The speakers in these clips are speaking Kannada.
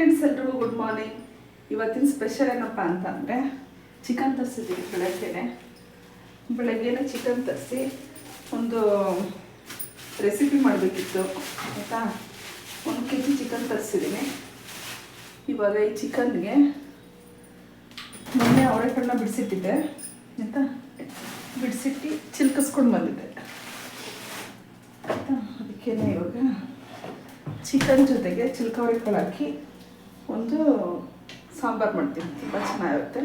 ಫ್ರೆಂಡ್ಸ್ ಎಲ್ರಿಗೂ ಗುಡ್ ಮಾರ್ನಿಂಗ್ ಇವತ್ತಿನ ಸ್ಪೆಷಲ್ ಏನಪ್ಪ ಅಂತ ಅಂದರೆ ಚಿಕನ್ ತರಿಸಿದ್ದೀವಿ ಬೆಳಗ್ಗೆನೆ. ಬೆಳಗ್ಗೆನೆ ಚಿಕನ್ ತರಿಸಿ ಒಂದು ರೆಸಿಪಿ ಮಾಡಬೇಕಿತ್ತು, ಆಯಿತಾ? ಒಂದು ಕೆ ಜಿ ಚಿಕನ್ ತರಿಸಿದ್ದೀನಿ ಇವಾಗ ಈ ಚಿಕನ್ಗೆ ಮೊನ್ನೆ ಅವರೆಕಾಳನ್ನ ಬಿಡಿಸಿಟ್ಟಿದ್ದೆ, ಆಯಿತಾ? ಬಿಡಿಸಿಟ್ಟು ಚಿಲ್ಕಿಸ್ಕೊಂಡು ಬಂದಿದ್ದೆ. ಆಯಿತಾ? ಅದಕ್ಕೇನೆ ಇವಾಗ ಚಿಕನ್ ಜೊತೆಗೆ ಚಿಲ್ಕವರೆಕಾಳು ಹಾಕಿ ಒಂದು ಸಾಂಬಾರು ಮಾಡ್ತೀವಿ. ತುಂಬ ಚೆನ್ನಾಗಿರುತ್ತೆ.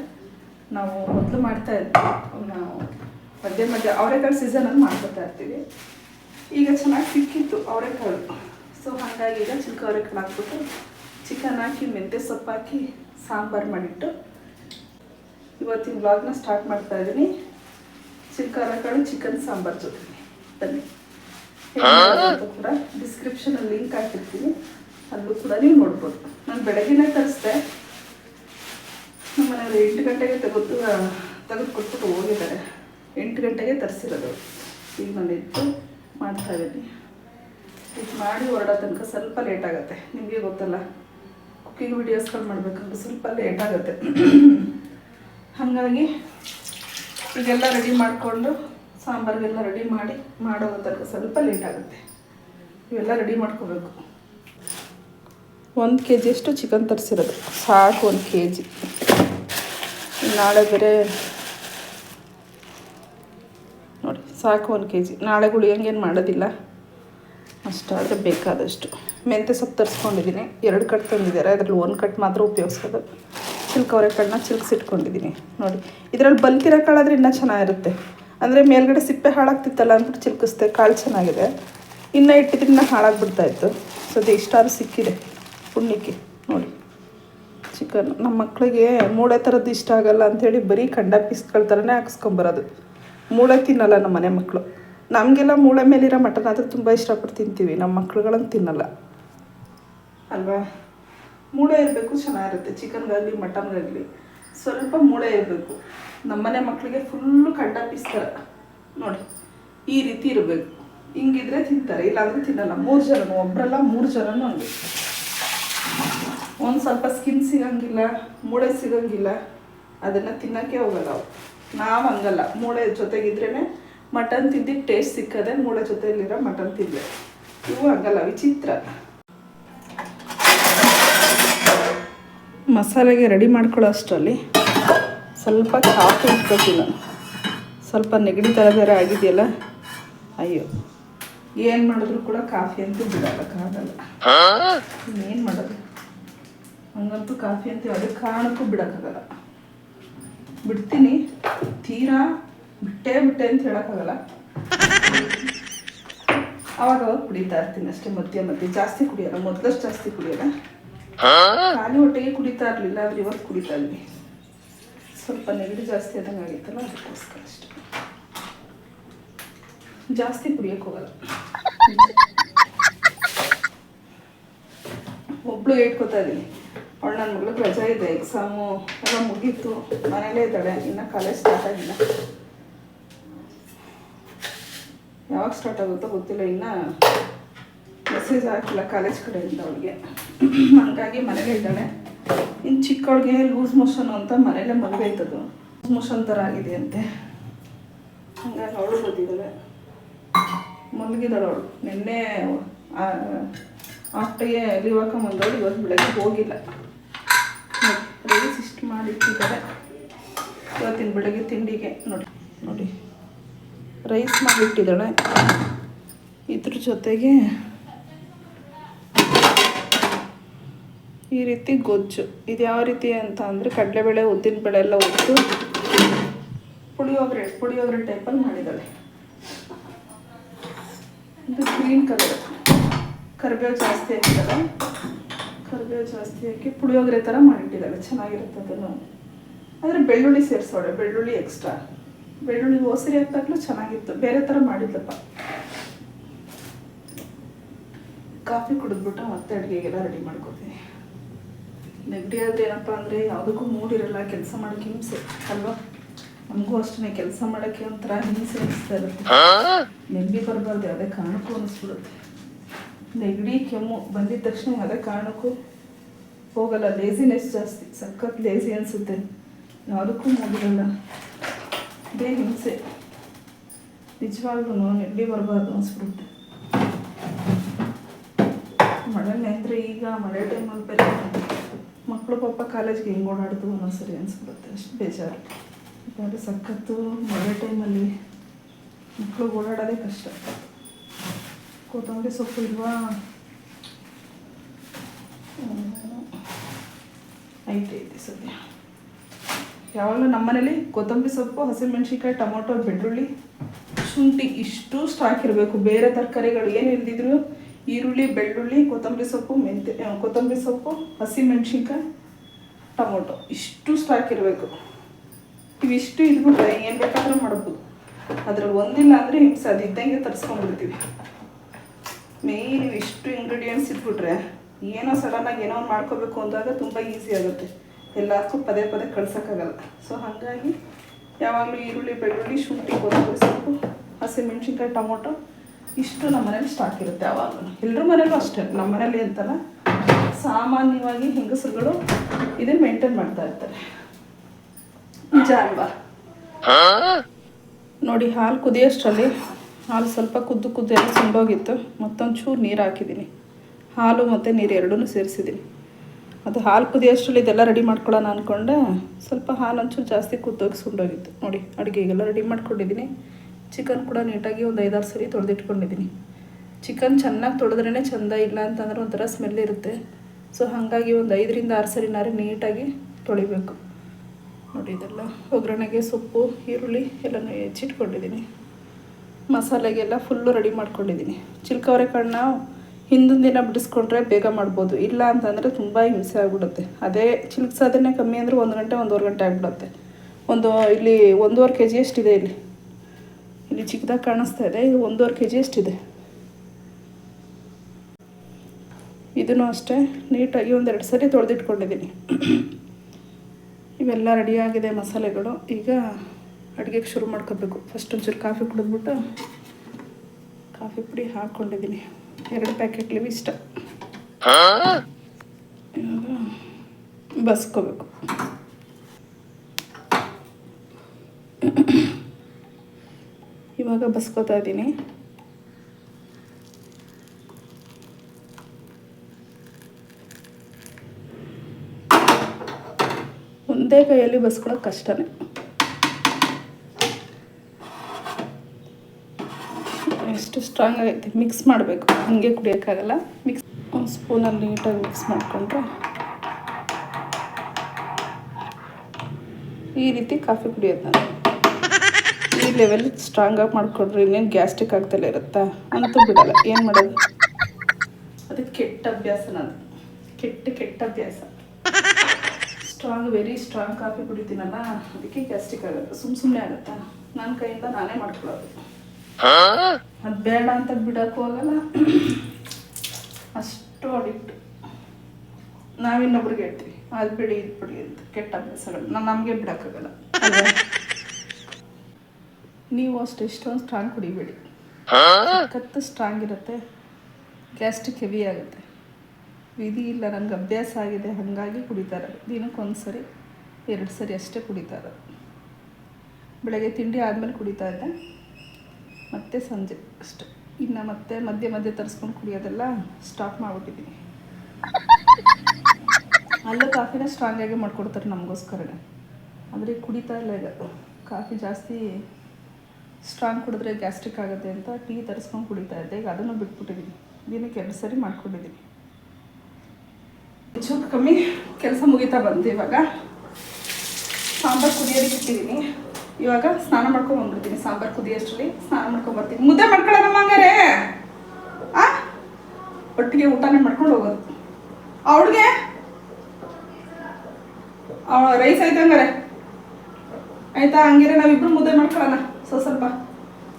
ನಾವು ಮೊದಲು ಮಾಡ್ತಾ ಇದ್ವಿ. ನಾವು ಮಧ್ಯೆ ಮಧ್ಯೆ ಅವರೆಕಾಳು ಸೀಸನಲ್ಲಿ ಮಾಡ್ಕೊತಾ ಇರ್ತೀವಿ. ಈಗ ಚೆನ್ನಾಗಿ ಸಿಕ್ಕಿತ್ತು ಅವರೆಕಾಳು. ಸೊ ಹಾಗಾಗಿ ಈಗ ಚಿಕ್ಕ ಅವರೆಕಾಳು ಹಾಕ್ಬಿಟ್ಟು ಚಿಕನ್ ಹಾಕಿ ಮೆಂತ್ಯ ಸೊಪ್ಪು ಹಾಕಿ ಸಾಂಬಾರು ಮಾಡಿಟ್ಟು ಇವತ್ತಿನ ಬ್ಲಾಗ್ನ ಸ್ಟಾರ್ಟ್ ಮಾಡ್ತಾ ಇದ್ದೀನಿ. ಚಿಲ್ಕವರೆಕಾಳು ಚಿಕನ್ ಸಾಂಬಾರು ಜೊತೆ ಬನ್ನಿ. ಕೂಡ ಡಿಸ್ಕ್ರಿಪ್ಷನಲ್ಲಿ ಲಿಂಕ್ ಹಾಕಿರ್ತೀನಿ. ಅಲ್ಲೂ ಕೂಡ ನೀವು ನೋಡ್ಬೋದು. ನಾನು ಬೆಳಗ್ಗೆನೇ ತರಿಸ್ದೆ. ನಮ್ಮ ಮನೆಯವರು ಎಂಟು ಗಂಟೆಗೆ ತೆಗೆದು ತೆಗೆದು ಕೊಟ್ಬಿಟ್ಟು ಹೋಗಿದ್ದಾರೆ. ಎಂಟು ಗಂಟೆಗೆ ತರಿಸಿರೋದು. ಈಗ ನಾನು ಎದ್ದು ಮಾಡ್ತಾ ಇದ್ದೀನಿ. ಇದು ಮಾಡಿ ಹೊರಡೋ ತನಕ ಸ್ವಲ್ಪ ಲೇಟ್ ಆಗುತ್ತೆ. ನಿಮಗೆ ಗೊತ್ತಲ್ಲ, ಕುಕ್ಕಿಂಗ್ ವೀಡಿಯೋಸ್ಗಳು ಮಾಡಬೇಕಂದ್ರೆ ಸ್ವಲ್ಪ ಲೇಟ್ ಆಗುತ್ತೆ. ಹಾಗಾಗಿ ಈಗೆಲ್ಲ ರೆಡಿ ಮಾಡಿಕೊಂಡು ಸಾಂಬಾರಿಗೆಲ್ಲ ರೆಡಿ ಮಾಡಿ, ಮಾಡೋ ತನಕ ಸ್ವಲ್ಪ ಲೇಟ್ ಆಗುತ್ತೆ. ಇವೆಲ್ಲ ರೆಡಿ ಮಾಡ್ಕೋಬೇಕು. ಒಂದು ಕೆ ಜಿಯಷ್ಟು ಚಿಕನ್ ತರಿಸಿರೋದು. ಸಾಕು ಒಂದು ಕೆ ಜಿ ನಾಳೆ ಬೇರೆ ನೋಡಿ, ಸಾಕು ಒಂದು ಕೆ ಜಿ ನಾಳೆ ಉಳಿಯಂಗೇನು ಮಾಡೋದಿಲ್ಲ. ಅಷ್ಟಾದರೆ ಬೇಕಾದಷ್ಟು. ಮೆಂತ್ಯ ಸೊಪ್ಪು ತರಿಸ್ಕೊಂಡಿದ್ದೀನಿ ಎರಡು ಕಟ್ ತಂದಿದ್ದಾರೆ. ಅದರಲ್ಲಿ ಒಂದು ಕಟ್ ಮಾತ್ರ ಉಪಯೋಗಿಸೋದು. ಚಿಲ್ಕವರೆ ಕಾಳನ್ನ ಚಿಲ್ಕ್ಸಿಟ್ಕೊಂಡಿದ್ದೀನಿ ನೋಡಿ, ಇದರಲ್ಲಿ ಬಲ್ತಿರೋ ಕಾಳಾದರೆ ಇನ್ನೂ ಚೆನ್ನಾಗಿರುತ್ತೆ. ಅಂದರೆ ಮೇಲ್ಗಡೆ ಸಿಪ್ಪೆ ಹಾಳಾಗ್ತಿತ್ತಲ್ಲ ಅಂದ್ಬಿಟ್ಟು ಚಿಲ್ಕಿಸ್ದೆ ಕಾಳು ಚೆನ್ನಾಗಿದೆ. ಇನ್ನೂ ಇಟ್ಟಿದ್ರೆ ಇನ್ನೂ ಹಾಳಾಗ್ಬಿಡ್ತಾಯಿತ್ತು ಸೊ, ಅದು ಇಷ್ಟಾದ್ರೂ ಸಿಕ್ಕಿದೆ. ಪುಣ್ಯಕ್ಕೆ, ನೋಡಿ. ಚಿಕನ್, ನಮ್ಮ ಮಕ್ಕಳಿಗೆ ಮೂಳೆ ಥರದ್ದು ಇಷ್ಟ ಆಗಲ್ಲ ಅಂಥೇಳಿ ಬರೀ ಖಂಡ ಪೀಸ್ಗಳ ಥರನೇ ಹಾಕ್ಸ್ಕೊಂಬರೋದು. ಮೂಳೆ ತಿನ್ನಲ್ಲ ನಮ್ಮ ಮನೆ ಮಕ್ಕಳು ನಮಗೆಲ್ಲ ಮೂಳೆ ಮೇಲಿರೋ ಮಟನ್ ಆದರೆ ತುಂಬ ಇಷ್ಟಪಟ್ಟು ತಿಂತೀವಿ. ನಮ್ಮ ಮಕ್ಳುಗಳನ್ನು ತಿನ್ನಲ್ಲ. ಅಲ್ವಾ? ಮೂಳೆ ಇರಬೇಕು, ಚೆನ್ನಾಗಿರುತ್ತೆ. ಚಿಕನ್ಗಾಗಲಿ ಮಟನ್ಗಾಗಲಿ ಸ್ವಲ್ಪ ಮೂಳೆ ಇರಬೇಕು. ನಮ್ಮನೆ ಮಕ್ಕಳಿಗೆ ಫುಲ್ಲು ಖಂಡ ಥರ. ನೋಡಿ, ಈ ರೀತಿ ಇರಬೇಕು. ಹಿಂಗಿದ್ರೆ ತಿಂತಾರೆ, ಇಲ್ಲಾಂದರೆ ತಿನ್ನಲ್ಲ. ಮೂರು ಜನ ಒಬ್ಬರಲ್ಲ ಮೂರು ಜನನೂ ಹಂಗೆ. ಒಂದು ಸ್ವಲ್ಪ ಸ್ಕಿನ್ ಸಿಗಂಗಿಲ್ಲ, ಮೂಳೆ ಸಿಗಂಗಿಲ್ಲ, ಅದನ್ನು ತಿನ್ನೋಕ್ಕೆ ಹೋಗಲ್ಲ ಅವು ನಾವು ಹಂಗಲ್ಲ, ಮೂಳೆ ಜೊತೆಗಿದ್ರೇ ಮಟನ್ ತಿಂದಿದ್ದು ಟೇಸ್ಟ್ ಸಿಕ್ಕದೆ ಮೂಳೆ ಜೊತೆಯಲ್ಲಿರೋ ಮಟನ್ ತಿಂದೆ ಇವು ಹಂಗಲ್ಲ, ವಿಚಿತ್ರ. ಮಸಾಲೆಗೆ ರೆಡಿ ಮಾಡ್ಕೊಳ್ಳೋ ಅಷ್ಟರಲ್ಲಿ ಸ್ವಲ್ಪ ಕಾಫಿ ಇಟ್ಕೋತೀನಿ ಸ್ವಲ್ಪ ನೆಗಡಿ ಥರ ಬೇರೆ ಆಗಿದೆಯಲ್ಲ, ಅಯ್ಯೋ. ಏನು ಮಾಡಿದ್ರು ಕೂಡ ಕಾಫಿ ಅಂತೂ ಬಿಡೋಕ್ಕಾಗಲ್ಲ ಏನು ಮಾಡೋದು? ಹಂಗಂತೂ ಕಾಫಿ ಅಂತ ಯಾವುದೇ ಕಾರಣಕ್ಕೂ ಬಿಡೋಕ್ಕಾಗಲ್ಲ. ಬಿಡ್ತೀನಿ ತೀರಾ ಬಿಟ್ಟೇ ಬಿಟ್ಟೆ ಅಂತ ಹೇಳೋಕ್ಕಾಗಲ್ಲ. ಅವಾಗ ಅವಾಗ ಕುಡಿತಾ ಇರ್ತೀನಿ ಅಷ್ಟೇ ಮಧ್ಯ ಮಧ್ಯೆ. ಜಾಸ್ತಿ ಕುಡಿಯಲ್ಲ ಮೊದಲಷ್ಟು ಜಾಸ್ತಿ ಕುಡಿಯಲ್ಲ. ಖಾಲಿ ಹೊಟ್ಟೆಗೆ ಕುಡಿತಾ ಇರಲಿಲ್ಲ ಆದ್ರೆ ಇವತ್ತು ಕುಡಿತಾ ಇದ್ವಿ. ಸ್ವಲ್ಪ ನೆಗಡಿ ಜಾಸ್ತಿ ಆದಂಗೆ ಆಗಿತ್ತಲ್ಲ ಅದಕ್ಕೋಸ್ಕರ ಅಷ್ಟೇ. ಜಾಸ್ತಿ ಕುಡಿಯೋಕೆ ಹೋಗಲ್ಲ. ಒಬ್ಳು ಇಟ್ಕೋತಾ ಇದ್ದೀನಿ, ಅವಳು ನನ್ನ ಮಗಳಿಗೆ ರಜಾ ಇದೆ ಎಕ್ಸಾಮು ಎಲ್ಲ ಮುಗೀತು, ಮನೇಲೇ ಇದ್ದಾಳೆ, ಇನ್ನು ಕಾಲೇಜ್ ಸ್ಟಾರ್ಟ್ ಆಗಿಲ್ಲ. ಯಾವಾಗ ಸ್ಟಾರ್ಟ್ ಆಗುತ್ತೋ ಗೊತ್ತಿಲ್ಲ, ಇನ್ನು ಮೆಸೇಜ್ ಹಾಕಿಲ್ಲ ಕಾಲೇಜ್ ಕಡೆಯಿಂದ ಅವಳಿಗೆ. ಹಂಗಾಗಿ ಮನೇಲೇ ಇದ್ದಾಳೆ. ಇನ್ನು ಚಿಕ್ಕವಳಿಗೆ ಲೂಸ್ ಮೋಷನ್ ಅಂತ ಮನೇಲೇ ಮದುವೆ ಅದು ಲೂಸ್ ಮೋಷನ್ ಥರ ಆಗಿದೆ ಅಂತೆ. ಹಂಗಾಗಿ ಅವಳು ಬಂದಿದ್ದಾಳೆ ಮಲಗಿದಾಳು ಅವಳು. ನಿನ್ನೆ ಆಫ್ಟಿಗೆ ಲಿವಾಕ ಮುಂದೋಳು ಇವತ್ತು ಬೆಳಗ್ಗೆ ಹೋಗಿಲ್ಲ. ರೈಸ್ ಇಷ್ಟು ಮಾಡಿಟ್ಟಿದ್ದಾರೆ. ಇವತ್ತಿನ ಬೆಳಗ್ಗೆ ತಿಂಡಿಗೆ ನೋಡಿ ನೋಡಿ. ರೈಸ್ ಮಾಡಿಟ್ಟಿದ್ದಾಳೆ. ಇದ್ರ ಜೊತೆಗೆ ಈ ರೀತಿ ಗೊಜ್ಜು. ಇದು ಯಾವ ರೀತಿ ಅಂತ ಅಂದರೆ ಕಡಲೆಬೇಳೆ, ಉದ್ದಿನಬೇಳೆ ಎಲ್ಲ ಉದ್ದು ಪುಳಿಯೋಗರೆ ಪುಳಿಯೋಗರೆ ಟೈಪಲ್ಲಿ ಮಾಡಿದ್ದಾಳೆ. ಇದು ಗ್ರೀನ್ ಕಲರ್ ಕರಿಬೇವು ಜಾಸ್ತಿ ಹಾಕಿದ್ದಾಳೆ ಕರಿಬೇವು ಜಾಸ್ತಿ ಹಾಕಿ ಪುಳಿಯೋಗರೆ ಥರ ಮಾಡಿಟ್ಟಿದ್ದಾವೆ ಚೆನ್ನಾಗಿರುತ್ತೆ ಅದನ್ನು. ಆದರೆ ಬೆಳ್ಳುಳ್ಳಿ ಸೇರಿಸೋಳೆ ಬೆಳ್ಳುಳ್ಳಿ ಎಕ್ಸ್ಟ್ರಾ ಬೆಳ್ಳುಳ್ಳಿ ಓಸರಿ ಹಾಕ್ತಾಗ್ಲೂ ಚೆನ್ನಾಗಿತ್ತು. ಬೇರೆ ಥರ ಮಾಡಿದ್ಲಪ್ಪ ಕಾಫಿ ಕುಡಿದ್ಬಿಟ್ಟು ಮತ್ತೆ ಅಡುಗೆಗೆಲ್ಲ ರೆಡಿ ಮಾಡ್ಕೋತೀನಿ. ನೆಗಡಿ ಆದರೆ ಏನಪ್ಪ ಅಂದರೆ ಯಾವುದಕ್ಕೂ ಮೂಡಿರಲ್ಲ ಕೆಲಸ ಮಾಡೋಕ್ಕೆ ಹಿಂಸೆ, ಅಲ್ವಾ? ನಮಗೂ ಅಷ್ಟೇ ಕೆಲಸ ಮಾಡೋಕ್ಕೆ ಒಂಥರ ಹಿಂಸೆ ಅನಿಸ್ತಾ ಇರುತ್ತೆ. ನೆಗಡಿ ಬರಬಾರ್ದು ಯಾವುದೇ ಕಾರಣಕ್ಕೂ ಅನಿಸ್ಬಿಡುತ್ತೆ. ನೆಗಡಿ ಕೆಮ್ಮು ಬಂದಿದ ತಕ್ಷಣ ಯಾವುದೇ ಕಾರಣಕ್ಕೂ ಹೋಗಲ್ಲ ಲೇಸಿನೆಸ್ ಜಾಸ್ತಿ ಸಖತ್ ಲೇಸಿ ಅನಿಸುತ್ತೆ. ಯಾವುದಕ್ಕೂ ಹೋಗಿರಲ್ಲ ಇದೇ ಹಿಂಸೆ. ನಿಜವಾಗ್ಲೂ ನೆಗಡಿ ಬರಬಾರ್ದು ಅನಿಸ್ಬಿಡುತ್ತೆ. ಮಳೆನೇ ಅಂದರೆ ಈಗ ಮಳೆ ಟೈಮಲ್ಲಿ ಬೇರೆ ಮಕ್ಕಳು ಪಾಪ ಕಾಲೇಜ್ಗೆ ಹೆಂಗೆ ಅನ್ನೋ ಒಂದೊಂದ್ಸರಿ ಅನಿಸ್ಬಿಡುತ್ತೆ ಅಷ್ಟು ಬೇಜಾರು. ಯಾಕಂದರೆ ಸಖತ್ತು ಮಳೆ ಟೈಮಲ್ಲಿ ಮಕ್ಕಳು ಓಡಾಡೋದೇ ಕಷ್ಟ. ಕೊತ್ತಂಬರಿ ಸೊಪ್ಪು ಇಲ್ವಾ? ಐತೆ ಐತೆ ಸದ್ಯ. ಯಾವಾಗಲೂ ನಮ್ಮನೇಲಿ ಕೊತ್ತಂಬರಿ ಸೊಪ್ಪು ಹಸಿಮೆಣ್ಸಿನ್ಕಾಯಿ ಟೊಮೊಟೊ, ಬೆಳ್ಳುಳ್ಳಿ, ಶುಂಠಿ ಇಷ್ಟು ಸ್ಟಾಕ್ ಇರಬೇಕು. ಬೇರೆ ತರಕಾರಿಗಳು ಏನು ಇಲ್ದಿದ್ರು ಈರುಳ್ಳಿ, ಬೆಳ್ಳುಳ್ಳಿ ಕೊತ್ತಂಬರಿ ಸೊಪ್ಪು, ಮೆಂತ್ಯ ಕೊತ್ತಂಬರಿ ಸೊಪ್ಪು ಹಸಿಮೆಣ್ಸಿನ್ಕಾಯಿ ಟೊಮೊಟೊ ಇಷ್ಟು ಸ್ಟಾಕ್ ಇರಬೇಕು. ಇವಿಷ್ಟು ಇದ್ಬಿಟ್ರೆ ಏನು ಬೇಕಾದರೂ ಮಾಡ್ಬೋದು. ಅದ್ರಲ್ಲಿ ಒಂದಿಲ್ಲ ಅಂದರೆ ಹಿಂಸೆ ಅದು ಇದ್ದಂಗೆ ತರಿಸ್ಕೊಂಡ್ಬಿಡ್ತೀವಿ ಮೇಯ್ನ್ ಇವಿಷ್ಟು ಇಂಗ್ರೀಡಿಯೆಂಟ್ಸ್ ಇದ್ಬಿಟ್ರೆ ಏನೋ ಸಡನ್ನಾಗಿ ಏನೋ ಒಂದು ಮಾಡ್ಕೋಬೇಕು ಅಂದಾಗ ತುಂಬ ಈಸಿ ಆಗುತ್ತೆ. ಎಲ್ಲದಕ್ಕೂ ಪದೇ ಪದೇ ಕಳ್ಸೋಕ್ಕಾಗಲ್ಲ. ಸೊ ಹಾಗಾಗಿ ಯಾವಾಗಲೂ ಈರುಳ್ಳಿ, ಬೆಳ್ಳುಳ್ಳಿ, ಶುಂಠಿ, ಕೊತ್ತಂಬರಿ ಸೊಪ್ಪು, ಹಸಿಮೆಣ್ಸಿನ್ಕಾಯಿ, ಟೊಮೊಟೊ ಇಷ್ಟು ನಮ್ಮ ಮನೇಲಿ ಸ್ಟಾಕ್ ಇರುತ್ತೆ ಯಾವಾಗಲೂ ಎಲ್ಲರ ಮನೇಲೂ ಅಷ್ಟೇ. ನಮ್ಮ ಮನೇಲಿ ಅಂತಲ್ಲ ಸಾಮಾನ್ಯವಾಗಿ ಹೆಂಗಸರುಗಳು ಇದನ್ನು ಮೇಂಟೈನ್ ಮಾಡ್ತಾ ಇರ್ತಾರೆ. ನಿಜ ಅಲ್ವಾ ನೋಡಿ ಹಾಲು ಕುದಿಯಷ್ಟರಲ್ಲಿ ಹಾಲು ಸ್ವಲ್ಪ ಕುದ್ದು ಕುದ್ದು ಎಲ್ಲ ಸುಂಡೋಗಿತ್ತು ಮತ್ತೊಂದು ಚೂರು ನೀರು ಹಾಕಿದ್ದೀನಿ. ಹಾಲು ಮತ್ತು ನೀರು ಎರಡೂ ಸೇರಿಸಿದ್ದೀನಿ. ಅದು ಹಾಲು ಕುದಿಯೋಷ್ಟರಲ್ಲಿ ಇದೆಲ್ಲ ರೆಡಿ ಮಾಡ್ಕೊಳ್ಳೋಣ ಅಂದ್ಕೊಂಡೆ ಸ್ವಲ್ಪ ಹಾಲು ಒಂಚೂರು ಜಾಸ್ತಿ ಕುದ್ದೋಗಿ ಸುಂಡೋಗಿತ್ತು. ನೋಡಿ ಅಡುಗೆಗೆಲ್ಲ ರೆಡಿ ಮಾಡ್ಕೊಂಡಿದ್ದೀನಿ. ಚಿಕನ್ ಕೂಡ ನೀಟಾಗಿ ಒಂದು ಐದಾರು ಸರಿ ತೊಳೆದಿಟ್ಕೊಂಡಿದ್ದೀನಿ. ಚಿಕನ್ ಚೆನ್ನಾಗಿ ತೊಳೆದ್ರೇ ಚೆಂದ ಇಲ್ಲ ಅಂತಂದ್ರೆ ಒಂಥರ ಸ್ಮೆಲ್ ಇರುತ್ತೆ. ಸೊ ಹಾಗಾಗಿ ಒಂದು ಐದರಿಂದ ಆರು ಸರಿನಾರು ನೀಟಾಗಿ ತೊಳಿಬೇಕು. ನೋಡಿ, ಇದೆಲ್ಲ ಒಗ್ಗರಣೆಗೆ ಸೊಪ್ಪು, ಈರುಳ್ಳಿ ಎಲ್ಲನೂ ಹೆಚ್ಚಿಟ್ಕೊಂಡಿದ್ದೀನಿ. ಮಸಾಲೆಗೆಲ್ಲ ಫುಲ್ಲು ರೆಡಿ ಮಾಡ್ಕೊಂಡಿದ್ದೀನಿ. ಚಿಲ್ಕವರೆ ಕಣ್ಣ ಹಿಂದಿನ ದಿನ ಬಿಡಿಸ್ಕೊಂಡ್ರೆ ಬೇಗ ಮಾಡ್ಬೋದು. ಇಲ್ಲ ಅಂತಂದರೆ ತುಂಬ ಹಿಂಸೆ ಆಗಿಬಿಡುತ್ತೆ. ಅದೇ ಚಿಲ್ಕ್ಸೋದನ್ನೇ ಕಮ್ಮಿ ಅಂದರೆ ಒಂದು ಗಂಟೆ, ಒಂದೂವರೆ ಗಂಟೆ ಆಗಿಬಿಡುತ್ತೆ. ಒಂದು, ಇಲ್ಲಿ ಒಂದೂವರೆ ಕೆ ಜಿ ಎಷ್ಟಿದೆ ಇಲ್ಲಿ? ಇಲ್ಲಿ ಚಿಕ್ಕದಾಗಿ ಕಾಣಿಸ್ತಾ ಇದೆ. ಇದು ಒಂದೂವರೆ ಕೆ ಜಿ ಎಷ್ಟಿದೆ? ಇದನ್ನು ಅಷ್ಟೇ ನೀಟಾಗಿ ಒಂದೆರಡು ಸರಿ ತೊಳೆದಿಟ್ಕೊಂಡಿದ್ದೀನಿ. ಇವೆಲ್ಲ ರೆಡಿಯಾಗಿದೆ ಮಸಾಲೆಗಳು. ಈಗ ಅಡುಗೆಗೆ ಶುರು ಮಾಡ್ಕೋಬೇಕು. ಫಸ್ಟ್ ಒಂಚೂರು ಕಾಫಿ ಕುಡಿದ್ಬಿಟ್ಟು ಕಾಫಿ ಪುಡಿ ಹಾಕ್ಕೊಂಡಿದ್ದೀನಿ ಎರಡು ಪ್ಯಾಕೆಟ್ ಇಷ್ಟ. ಇವಾಗ ಬಸ್ಕೋಬೇಕು. ಇವಾಗ ಬಸ್ಕೋತಾ ಇದ್ದೀನಿ. ಒಂದೇ ಕೈಯಲ್ಲಿ ಬಸ್ಕೊಳ್ಳೋಕೆ ಕಷ್ಟನೇ. ಎಷ್ಟು ಸ್ಟ್ರಾಂಗ್ ಆಗೈತೆ. ಮಿಕ್ಸ್ ಮಾಡಬೇಕು. ಹಾಗೆ ಕುಡಿಯೋಕ್ಕಾಗಲ್ಲ. ಮಿಕ್ಸ್ ಒಂದು ಸ್ಪೂನಲ್ಲಿ ನೀಟಾಗಿ ಮಿಕ್ಸ್ ಮಾಡಿಕೊಂಡ್ರೆ. ಈ ರೀತಿ ಕಾಫಿ ಕುಡಿಯೋದು ನಾನು. ಈ ಲೆವೆಲ್ ಸ್ಟ್ರಾಂಗಾಗಿ ಮಾಡಿಕೊಂಡ್ರೆ ಇನ್ನೇನು ಗ್ಯಾಸ್ಟ್ರಿಕ್ ಆಗ್ತಲೇ ಇರುತ್ತಾ? ಅಂತೂ ಬಿಡಲ್ಲ. ಏನು ಮಾಡೋದು? ಅದು ಕೆಟ್ಟ ಅಭ್ಯಾಸ ನಾನು. ಕೆಟ್ಟ ಕೆಟ್ಟ ಅಭ್ಯಾಸ. ಸ್ಟ್ರಾಂಗ್ ವೆರಿ ಸ್ಟ್ರಾಂಗ್ ಕಾಫಿ ಕುಡಿತೀನಲ್ಲ ಅದಕ್ಕೆ ಗ್ಯಾಸ್ಟಿಕ್ ಆಗುತ್ತೆ. ಸುಮ್ ಸುಮ್ಮನೆ ಆಗುತ್ತಾ? ನನ್ನ ಕೈಯಿಂದ ನಾನೇ ಮಾಡ್ಕೊಳ್ಳೋದು. ಅದು ಬೇಡ ಅಂತ ಬಿಡೋಕ್ಕೂ ಆಗಲ್ಲ. ಅಷ್ಟು ಅಡಿಕ್ಟ್ ನಾವಿನ್ನೊಬ್ರಿಗೆ ಹೇಳ್ತೀವಿ ಅದು ಬಿಡಿ ಇದು ಬಿಡಿ ಅಂತ. ಕೆಟ್ಟ ಅಭ್ಯಾಸಗಳು. ನಾನು ನಮಗೆ ಬಿಡೋಕ್ಕಾಗಲ್ಲ? ನೀವು ಅಷ್ಟು ಎಷ್ಟೊಂದು ಸ್ಟ್ರಾಂಗ್ ಕುಡಿಬೇಡಿ. ಕತ್ತು ಸ್ಟ್ರಾಂಗ್ ಇರುತ್ತೆ. ಗ್ಯಾಸ್ಟ್ರಿಕ್ ಹೆವಿ ಆಗುತ್ತೆ. ವಿಧಿ ಇಲ್ಲ, ನನಗೆ ಅಭ್ಯಾಸ ಆಗಿದೆ, ಹಾಗಾಗಿ ಕುಡಿತಾರೆ. ದಿನಕ್ಕೆ ಒಂದು ಸರಿ ಎರಡು ಸರಿ ಅಷ್ಟೇ ಕುಡಿತಾರೆ. ಬೆಳಗ್ಗೆ ತಿಂಡಿ ಆದಮೇಲೆ ಕುಡಿತಾ ಇದ್ದೆ. ಮತ್ತೆ ಸಂಜೆ ಅಷ್ಟೆ. ಇನ್ನು ಮತ್ತೆ ಮಧ್ಯೆ ಮಧ್ಯೆ ತರಿಸ್ಕೊಂಡು ಕುಡಿಯೋದೆಲ್ಲ ಸ್ಟಾಪ್ ಮಾಡಿಬಿಟ್ಟಿದ್ದೀನಿ. ಅಲ್ಲೂ ಕಾಫಿನ ಸ್ಟ್ರಾಂಗಾಗಿ ಮಾಡ್ಕೊಡ್ತಾರೆ ನಮಗೋಸ್ಕರನೇ. ಆದರೆ ಕುಡಿತಾ ಇಲ್ಲ ಈಗ. ಕಾಫಿ ಜಾಸ್ತಿ ಸ್ಟ್ರಾಂಗ್ ಕುಡಿದ್ರೆ ಗ್ಯಾಸ್ಟ್ರಿಕ್ ಆಗುತ್ತೆ ಅಂತ ಟೀ ತರಿಸ್ಕೊಂಡು ಕುಡಿತಾ ಇದ್ದೆ. ಈಗ ಅದನ್ನು ಬಿಟ್ಬಿಟ್ಟಿದ್ದೀನಿ. ದಿನಕ್ಕೆ ಎರಡು ಸರಿ ಮಾಡ್ಕೊಂಡಿದ್ದೀನಿ. ಹೆಚ್ಚು ಕಮ್ಮಿ ಕೆಲಸ ಮುಗಿತಾ ಬಂತು ಇವಾಗ. ಸಾಂಬಾರು ಕುದಿಯೋದಕ್ಕೆ ಇಟ್ಟಿದ್ದೀನಿ. ಇವಾಗ ಸ್ನಾನ ಮಾಡ್ಕೊಂಡು ಬಂದ್ಬಿಡ್ತೀನಿ ಸಾಂಬಾರು ಕುದಿಯೋಷ್ಟರಲ್ಲಿ ಸ್ನಾನ ಮಾಡ್ಕೊಂಡು ಬರ್ತೀನಿ. ಮುದ್ದೆ ಮಾಡ್ಕೊಳ್ಳೋಣ ಹಂಗಾರೆ ಆ? ಒಟ್ಟಿಗೆ ಊಟನೇ ಮಾಡ್ಕೊಂಡು ಹೋಗೋದು. ಅವಳಿಗೆ? ರೈಸ್ ಆಯ್ತು ಹಂಗಾರೆ ಆಯ್ತಾ? ಹಂಗಿರೆ ನಾವಿಬ್ರು ಮುದ್ದೆ ಮಾಡ್ಕೊಳ್ಳೋಣ. ಸ್ವಲ್ಪ ಸ್ವಲ್ಪ.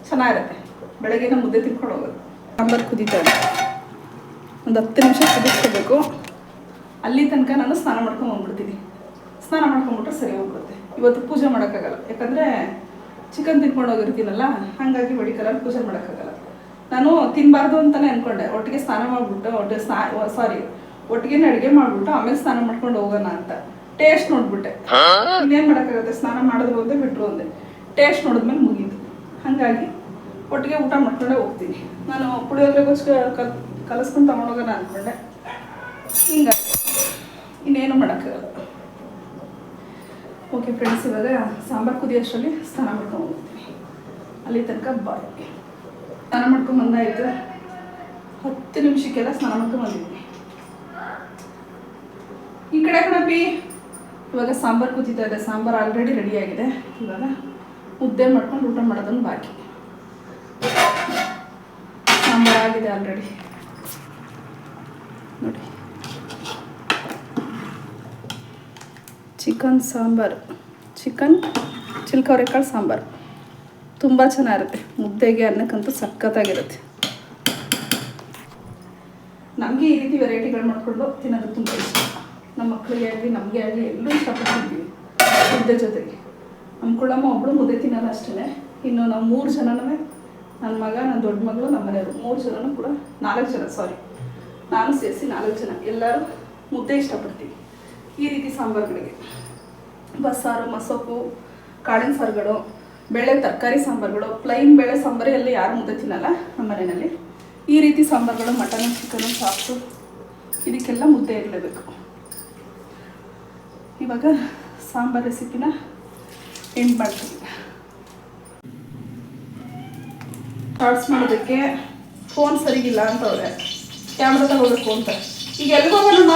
ಚೆನ್ನಾಗಿರುತ್ತೆ. ಬೆಳಗ್ಗೆ ಮುದ್ದೆ ತಿನ್ಕೊಂಡು ಹೋಗೋದು. ಸಾಂಬಾರು ಕುದೀತಾ ಒಂದು ಹತ್ತು ನಿಮಿಷ ಕುದಿಸ್ಕೋಬೇಕು. ಅಲ್ಲಿ ತನಕ ನಾನು ಸ್ನಾನ ಮಾಡ್ಕೊಂಡು ಹೋಗ್ಬಿಡ್ತೀನಿ ಸ್ನಾನ ಮಾಡ್ಕೊಂಡ್ಬಿಟ್ರೆ ಸರಿ ಹೋಗ್ಬಿಡುತ್ತೆ. ಇವತ್ತು ಪೂಜೆ ಮಾಡೋಕ್ಕಾಗಲ್ಲ. ಯಾಕಂದರೆ ಚಿಕನ್ ತಿನ್ಕೊಂಡು ಹೋಗಿರ್ತೀನಲ್ಲ, ಹಾಗಾಗಿ ಕಲರ್ ಪೂಜೆ ಮಾಡೋಕ್ಕಾಗಲ್ಲ. ನಾನು ತಿನ್ನಬಾರ್ದು ಅಂತಲೇ ಅಂದ್ಕೊಂಡೆ ಒಟ್ಟಿಗೆ ಸ್ನಾನ ಮಾಡಿಬಿಟ್ಟು, ಒಟ್ಟಿಗೆ ಸ್ನಾ ಸಾರಿ ಒಟ್ಟಿಗೆ ಅಡುಗೆ ಮಾಡ್ಬಿಟ್ಟು, ಆಮೇಲೆ ಸ್ನಾನ ಮಾಡ್ಕೊಂಡು ಹೋಗೋಣ ಅಂತ. ಟೇಸ್ಟ್ ನೋಡ್ಬಿಟ್ಟೆ. ಇನ್ನೇನು ಮಾಡೋಕ್ಕಾಗುತ್ತೆ? ಸ್ನಾನ ಮಾಡಿದ್ರು ಒಂದೇ ಬಿಟ್ಟರು ಒಂದೇ ಟೇಸ್ಟ್ ನೋಡಿದ್ಮೇಲೆ ಮುಗೀತು. ಹಾಗಾಗಿ ಒಟ್ಟಿಗೆ ಊಟ ಮಾಡ್ಕೊಂಡೇ ಹೋಗ್ತೀನಿ. ನಾನು ಪುಳಿಯೋದ್ರೆಗೋಸ್ಕರ ಕಲ್, ಕಲಿಸ್ಕೊಂಡು ತಗೊಂಡೋಗೋಣ ಅಂದ್ಕೊಂಡೆ ಇನ್ನೇನು ಮಾಡೋಕ್ಕಾಗಲ್ಲ. ಓಕೆ ಫ್ರೆಂಡ್ಸ್ ಇವಾಗ ಸಾಂಬಾರು ಕುದಿಯೋಷ್ಟರಲ್ಲಿ ಸ್ನಾನ ಮಾಡ್ಕೊಂಡು ಹೋಗ್ತೀನಿ. ಅಲ್ಲಿ ತನಕ ಬಾಯ್ ಸ್ನಾನ ಮಾಡ್ಕೊಂಡು ಬಂದಾಯ್ತು ಹತ್ತು ನಿಮಿಷಕ್ಕೆಲ್ಲ ಸ್ನಾನ ಮಾಡ್ಕೊಂಡು ಬಂದಿದ್ದೀನಿ. ಈ ಕಡೆ ಕಣಪಿ ಇವಾಗ ಸಾಂಬಾರು ಕುದೀತಾ ಇದೆ. ಸಾಂಬಾರು ಆಲ್ರೆಡಿ ರೆಡಿ ಆಗಿದೆ. ಇವಾಗ ಮುದ್ದೆ ಮಾಡ್ಕೊಂಡು ಊಟ ಮಾಡೋದನ್ನು ಬಾಕಿ. ಸಾಂಬಾರು ಆಗಿದೆ ಆಲ್ರೆಡಿ ನೋಡಿ. ಚಿಕನ್ ಸಾಂಬಾರು. ಚಿಕನ್ ಚಿಲ್ಕವರೆಕಾಳು ಸಾಂಬಾರು. ತುಂಬ ಚೆನ್ನಾಗಿರುತ್ತೆ. ಮುದ್ದೆಗೆ ಅನ್ನಕ್ಕಂತೂ ಸಖತ್ತಾಗಿರುತ್ತೆ. ನಮಗೆ ಈ ರೀತಿ ವೆರೈಟಿಗಳು ಮಾಡಿಕೊಂಡು ತಿನ್ನೋದು ತುಂಬ ಇಷ್ಟ. ನಮ್ಮ ಮಕ್ಕಳಿಗೆ ಆಗಲಿ, ನಮಗೆ ಆಗಲಿ ಎಲ್ಲರೂ ಇಷ್ಟಪಟ್ಟು ತಿಂತೀವಿ ಮುದ್ದೆ ಜೊತೆಗೆ. ನಮ್ಮ ಕುಳಮ್ಮ ಒಬ್ಬಳು ಮುದ್ದೆ ತಿನ್ನೋಲ್ಲ ಅಷ್ಟೇ ಇನ್ನು ನಾವು ಮೂರು ಜನನೂ ನನ್ನ ಮಗ ನನ್ನ ದೊಡ್ಡ ಮಗಳು ನಮ್ಮ ಮನೆಯವರು ಮೂರು ಜನನೂ ಕೂಡ ನಾಲ್ಕು ಜನ ಸಾರಿ ನಾನು ಸೇರಿಸಿ ನಾಲ್ಕು ಜನ ಎಲ್ಲರೂ ಮುದ್ದೆ ಇಷ್ಟಪಡ್ತೀವಿ. ಈ ರೀತಿ ಸಾಂಬಾರುಗಳಿಗೆ. ಬಸ್ಸಾರು ಮಸೊಪ್ಪು ಕಾಳಿನ ಸಾರುಗಳು, ಬೇಳೆ ತರಕಾರಿ ಸಾಂಬಾರುಗಳು ಪ್ಲೈನ್ ಬೇಳೆ ಸಾಂಬಾರು ಎಲ್ಲ ಯಾರು ಮುದ್ದೆ ತಿನ್ನಲ್ಲ ನಮ್ಮ ಮನೆಯಲ್ಲಿ. ಈ ರೀತಿ ಸಾಂಬಾರುಗಳು, ಮಟನ್, ಚಿಕನ್ ಸಾಫ್ಟು ಇದಕ್ಕೆಲ್ಲ ಮುದ್ದೆ ಇರಲೇಬೇಕು. ಇವಾಗ ಸಾಂಬಾರು ರೆಸಿಪಿನ ಎಂಡ್ ಮಾಡ್ತೀವಿ ಶಾರ್ಟ್ಸ್ ಮಾಡೋದಕ್ಕೆ ಫೋನ್ ಸರಿಗಿಲ್ಲ ಅಂತ ಅವ್ರೆ ಕ್ಯಾಮ್ರಾ ತಗೋಬೇಕು ಅಂತ. ಈಗ ಎಲ್ಲಿಗೆ ಹೋಗೋಣಮ್ಮ?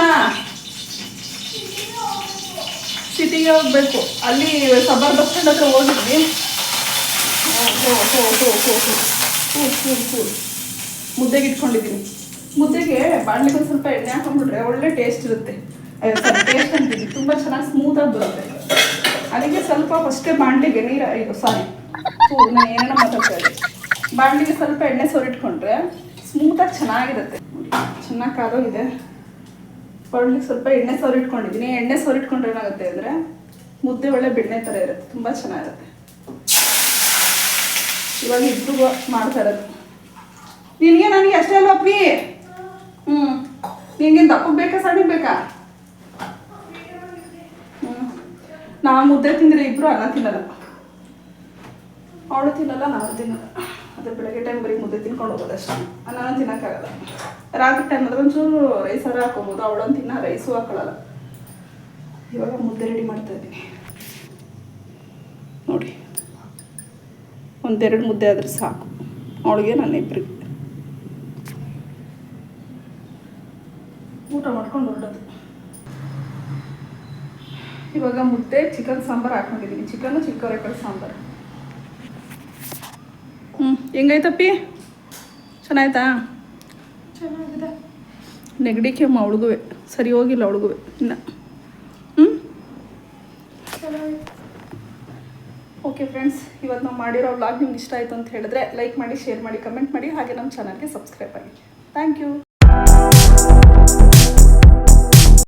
ಸಿಟಿಗೆ ಹೋಗ್ಬೇಕು ಅಲ್ಲಿ ಸಬರ್ ಬಸ್ ಸ್ಟ್ಯಾಂಡ್ ಹತ್ರ ಹೋಗಿದ್ವಿ. ಮುದ್ದೆಗೆ ಇಟ್ಕೊಂಡಿದ್ದೀನಿ. ಮುದ್ದೆಗೆ ಬಾಣಲಿಗೆ ಒಂದು ಸ್ವಲ್ಪ ಎಣ್ಣೆ ಹಾಕೊಂಡ್ಬಿಟ್ರೆ ಒಳ್ಳೆ ಟೇಸ್ಟ್ ಇರುತ್ತೆ. ಟೇಸ್ಟ್ ತುಂಬ ಚೆನ್ನಾಗಿ ಸ್ಮೂತಾಗಿ ಬರುತ್ತೆ. ಅದಕ್ಕೆ ಸ್ವಲ್ಪ ಫಸ್ಟೇ ಬಾಣಲಿಗೆ ನೀರು, ಇದು ಸಾರಿ ನಾನು ಏನೇನೋ ಮಾತಾಡ್ತಾ ಇದ್ದೆ ಬಾಣಲಿಗೆ ಸ್ವಲ್ಪ ಎಣ್ಣೆ ಸೋರಿಟ್ಕೊಂಡ್ರೆ ಸ್ಮೂತಾಗಿ ಚೆನ್ನಾಗಿರುತ್ತೆ. ಚೆನ್ನಾಗಿ ಕಾದೋಗಿದೆ. ಬಾಣಲಿಗೆ ಸ್ವಲ್ಪ ಎಣ್ಣೆ ಸೋರಿಟ್ಕೊಂಡಿದ್ದೀನಿ ಎಣ್ಣೆ ಸೋರಿಟ್ಕೊಂಡ್ರೆ ಏನಾಗುತ್ತೆ ಅಂದರೆ ಮುದ್ದೆ ಒಳ್ಳೆ ಬೆಣ್ಣೆ ಥರ ಇರುತ್ತೆ. ತುಂಬ ಚೆನ್ನಾಗಿರುತ್ತೆ. ಇವಾಗ ಇಬ್ಬರು ಮಾಡ್ತಾ ಇರೋದು. ನಿನಗೆ ನನಗೆ ಅಷ್ಟೇ ಅಲ್ಲ ಅಪ್ಪಿ ಹ್ಞೂ ನಿನಗೆ ದಪ್ಪಕ್ಕೆ ಬೇಕಾ, ಸಣ್ಣಗೆ ಬೇಕಾ? ಹ್ಞೂ ನಾವು ಮುದ್ದೆ ತಿಂದರೆ ಇಬ್ಬರು ಅನ್ನ ತಿನ್ನಲ್ಲ. ಅವಳು ತಿನ್ನಲ್ಲ ನಾನು ತಿನ್ನಲ್ಲ. ಅದೇ ಬೆಳಗ್ಗೆ ಟೈಮ್ ಬರೀ ಮುದ್ದೆ ತಿನ್ಕೊಂಡು ಹೋಗೋದು ಅಷ್ಟೇ. ಅನ್ನನ ತಿನ್ನೋಕ್ಕಾಗಲ್ಲ. ರಾತ್ರಿ ಟೈಮ್ ಅಂದ್ರೆ ಒಂಚೂರು ರೈಸಾರ ಹಾಕೋಬೋದು ಅವಳೊಂದು ತಿನ್ನ ರೈಸು ಹಾಕೊಳ್ಳಲ್ಲ ಇವಾಗ ಮುದ್ದೆ ರೆಡಿ ಮಾಡ್ತಾ ಇದ್ದೀನಿ. ನೋಡಿ. ಒಂದೆರಡು ಮುದ್ದೆ ಆದರೆ ಸಾಕು. ಅವಳಿಗೆ ನಾನು ಇಬ್ಬರಿಗೆ ಊಟ ಮಾಡ್ಕೊಂಡು ಹೊರಡೋದು. ಇವಾಗ ಮುದ್ದೆ ಚಿಕನ್ ಸಾಂಬಾರು ಹಾಕೊಂಡಿದ್ದೀನಿ. ಚಿಕನ್ನು ಚಿಕ್ಕವರೆಕಾಳು ಸಾಂಬಾರು. ಹೆಂಗೈತಪ್ಪಿ ಚೆನ್ನಾಯ್ತಾ? ಚೆನ್ನಾಗಿದೆ. ನೆಗಡಿ ಕೆಮ್ಮು ಅವಳಿಗೂ ಸರಿ ಹೋಗಿಲ್ಲ ಅವಳಿಗೂ ಇನ್ನು. ಹ್ಞೂ ಓಕೆ ಫ್ರೆಂಡ್ಸ್ ಇವತ್ತು ನಾವು ಮಾಡಿರೋ ವ್ಲಾಗ್ ನಿಮ್ಗೆ ಇಷ್ಟ ಆಯಿತು ಅಂತ ಹೇಳಿದ್ರೆ ಲೈಕ್ ಮಾಡಿ ಶೇರ್ ಮಾಡಿ ಕಮೆಂಟ್ ಮಾಡಿ ಹಾಗೆ ನಮ್ಮ ಚಾನಲ್ಗೆ ಸಬ್ಸ್ಕ್ರೈಬ್ ಆಗಿ ಥ್ಯಾಂಕ್ ಯು